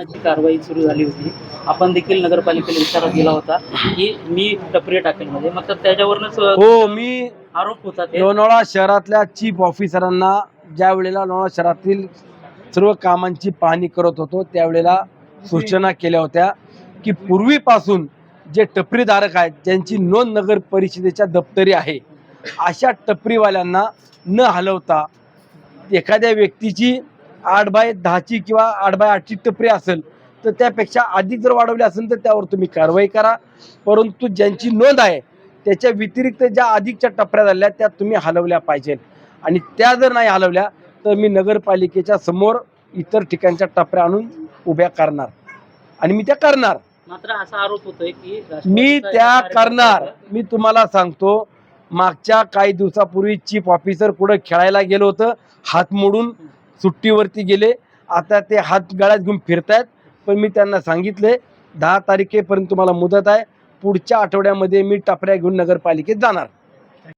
शासनाची कारवाई सुरू झाली होती. आपण देखील नगरपालिकेला इशारा दिला होता की मी टपरी टाकेल मध्ये मग तर त्याच्यावरच हो मी आरोप होता लोणावळा शहरातल्या चीफ ऑफिसरांना ज्या वेळेला लोणावळा शहरातील सर्व कामांची पाहणी करत होतो त्यावेळेला सूचना केल्या होत्या की पूर्वीपासून जे टपरीधारक आहेत ज्यांची नोंद नगर परिषदेच्या दप्तरी आहे अशा टपरीवाल्यांना न हलवता एखाद्या व्यक्तीची आठ बाय दहाची किंवा आठ बाय आठची टपरी असेल तर त्यापेक्षा अधिक जर वाढवली असेल तर त्यावर तुम्ही कारवाई करा. परंतु ज्यांची नोंद आहे त्याच्या व्यतिरिक्त ज्या अधिकच्या टपऱ्या झाल्या त्या तुम्ही हलवल्या पाहिजेत आणि त्या जर नाही हलवल्या तर मी नगरपालिकेच्या समोर इतर ठिकाणच्या टपऱ्या आणून उभ्या करणार. आणि मी त्या करणार. मात्र असा आरोप होतोय की मी त्या करणार. मी तुम्हाला सांगतो मागच्या काही दिवसापूर्वी चीफ ऑफिसर कुठं खेळायला गेलो होतं हात मोडून सुट्टीवरती गेले. आता ते हात गळ्यात घेऊन फिरतायत. पण मी त्यांना सांगितले दहा तारखेपर्यंत तुम्हाला मुदत आहे. पुढच्या आठवड्यामध्ये मी टपऱ्या घेऊन नगरपालिकेत जाणार.